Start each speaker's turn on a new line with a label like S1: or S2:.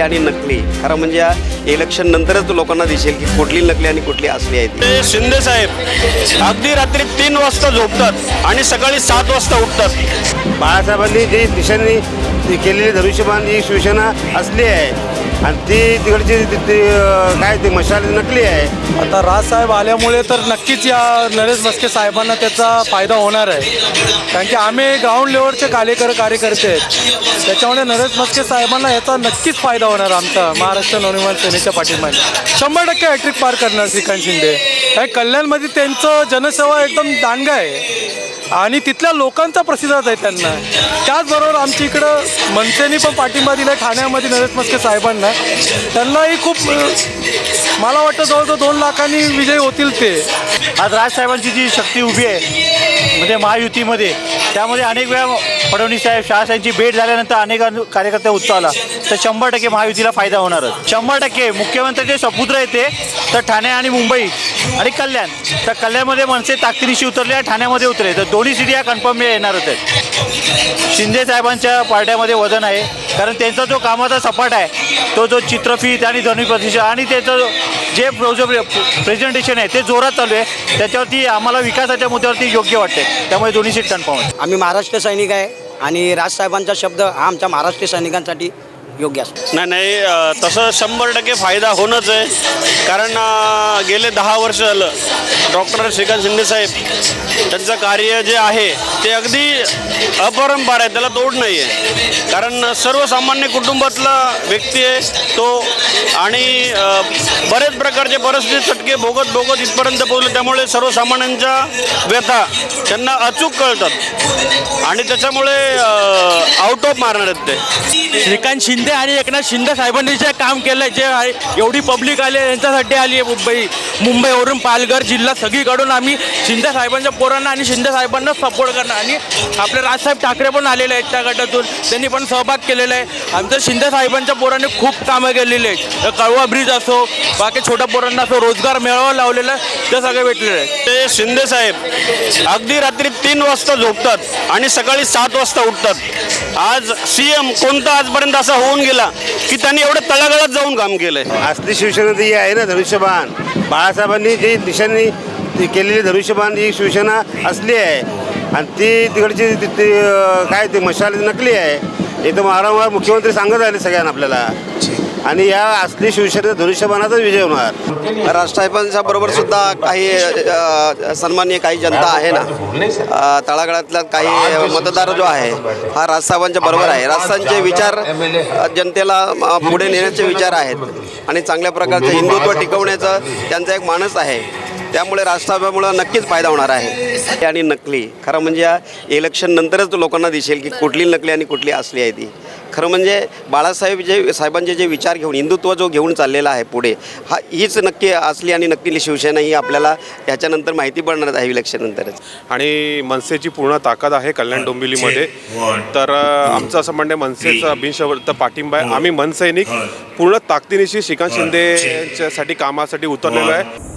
S1: आणि नकली. खरं म्हणजे या इलेक्शन नंतरच लोकांना दिसेल की कुठली नकली आणि कुठली असली आहे ती.
S2: शिंदे साहेब अगदी रात्री तीन वाजता झोपतात आणि सकाळी सात वाजता उठतात.
S3: बाळासाहेबांनी जी दिशांनी ती केलेली धनुष्यबाण ही शिवसेना असली आहे आणि ती तिकडची ती- ती, काय ती मशाल नकली आहे.
S4: आता राजसाहेब आल्यामुळे तर नक्कीच या नरेश मस्के साहेबांना त्याचा फायदा होणार आहे. कारण की आम्ही ग्राउंड लेवलचे कार्यकर कार्यकर्ते आहेत. त्याच्यामुळे नरेश मस्के साहेबांना याचा नक्कीच फायदा होणार आमचा महाराष्ट्र नवनिर्माण सेनेच्या पाठिंबाने शंभर टक्के हॅट्रिक पार करणार श्रीकांत शिंदे. काय कल्याणमध्ये त्यांचं जनसेवा एकदम दांडगा आहे. आणि तिथल्या लोकांचा प्रतिसाद आहे त्यांना. त्याचबरोबर आमच्या इकडं मनसेनी पण पाठिंबा दिला ठाण्यामध्ये नरेश मस्के साहेबांना. त्यांनाही खूप मला वाटतं जवळजवळ दोन लाखांनी विजयी होतील ते.
S5: आज राजसाहेबांची जी शक्ती उभी आहे म्हणजे महायुतीमध्ये त्यामध्ये अनेक वेळा फडणवीस साहेब शहासाहेबांची भेट झाल्यानंतर अनेक कार्यकर्ते उत्साहला. तर शंभर टक्के महायुतीला फायदा होणारच. शंभर टक्के मुख्यमंत्र्याचे सपुत्र येते तर ठाणे आणि मुंबई आणि कल्याण. तर कल्याणमध्ये मनसे ताकदीनिशी उतरले ठाण्यामध्ये उतरले. तर दोन्ही सिटी या कन्फर्म येणार होत्या शिंदे साहेबांच्या पार्ट्यामध्ये वजन आहे. कारण त्यांचा जो कामाचा सपाट आहे तो जो चित्रफीत आणि ध्वनी प्रतिष्ठा आणि त्याचं जे प्रेझेंटेशन आहे ते जोरात चालू आहे. त्याच्यावरती आम्हाला विकासाच्या मुद्द्यावरती योग्य वाटते त्यामुळे दोन्ही सीट कन्फर्म आहे
S6: आम्ही महाराष्ट्र सैनिक आहे आणि राजसाहेबांचा शब्द हा आमच्या महाराष्ट्र सैनिकांसाठी योग्य असतो.
S2: नाही नाही तसं शंभर टक्के फायदा होणंच आहे. कारण गेले दहा वर्ष झालं डॉक्टर श्रीकांत शिंदे साहेब त्यांचं कार्य जे आहे ते अगदी अपरंपार आहे त्याला तोड नाही आहे कारण सर्वसामान्य कुटुंबातला व्यक्ती आहे तो आणि बरेच प्रकारचे परिस्थिती चटके भोगत भोगत इथपर्यंत पोहोचले. त्यामुळे सर्वसामान्यांच्या व्यथा त्यांना अचूक कळतात. आणि त्याच्यामुळे आउट ऑफ मारणार आहेत ते.
S4: श्रीकांत शिंदे आणि एकनाथ शिंदे साहेबांनी जे काम केलं जे आहे एवढी पब्लिक आली आहे यांच्यासाठी आली आहे मुंबई मुंबईवरून पालघर जिल्हा सगळीकडून आम्ही शिंदे साहेबांच्या पोरांना आणि शिंदे साहेबांना सपोर्ट करणार. आणि आपले राजसाहेब ठाकरे पण आलेले आहेत त्या गटातून त्यांनी पण सहभाग केलेला आहे. आमच्या शिंदे साहेबांच्या पोरांनी खूप कामं केलेली आहेत. कळवा ब्रिज असो बाकी छोट्या पोरांना असो रोजगार मेळावा लावलेला आहे ते सगळे भेटलेले आहे
S2: ते शिंदे साहेब अगदी रात्री तीन वाजता झोपतात आणि सकाळी सात वाजता उठतात. आज सी एम कोणता आजपर्यंत असा होऊन गेला की त्यांनी एवढं तळागाळात जाऊन काम केलंय.
S3: असली शिवसेना ती आहे ना धनुष्यबाण. बाळासाहेबांनी जी दिशांनी ती केलेली धनुष्यबाण ही शिवसेना असली आहे. आणि ती तिकडची काय ती मशाल नकली आहे. हे तर वारंवार मुख्यमंत्री सांगत आले सगळ्यांना आपल्याला. आणि या असली शिवसेने धनुष्यबाणाचाच विजय होणार.
S1: राजसाहेबांच्या बरोबर सुद्धा काही सन्मान्य काही जनता आहे ना? तळागाळातल्या तळागाळातला काही मतदार जो आहे हा राजसाहेबांच्या बरोबर आहे. राजसाहेबांचे विचार जनतेला पुढे नेण्याचे विचार आहेत. आणि चांगल्या प्रकारचे हिंदुत्व टिकवण्याचं त्यांचा एक मानस आहे. त्यामुळे राजसाहेबांमुळं नक्कीच फायदा होणार आहे. आणि नकली. खरं म्हणजे या इलेक्शन नंतरच लोकांना दिसेल की कुठली नकली आणि कुठली असली आहे ती. खरं म्हणजे बाळासाहेब जे साहेबांचे जे विचार घेऊन हिंदुत्व जो घेऊन चाललेला आहे पुढे हा हीच नक्की असली आणि नक्की शिवसेना ही आपल्याला याच्यानंतर माहिती पडणार आहे इलेक्शन नंतरच
S7: आणि मनसेची पूर्ण ताकद आहे कल्याण डोंबिवलीमध्ये. तर आमचं असं म्हणणं आहे मनसेचा बिनशर्त पाठिंबा आहे. आम्ही मनसैनिक पूर्ण ताकदीनिशी श्रीकांत शिंदेसाठी कामासाठी उतरलेलो आहे.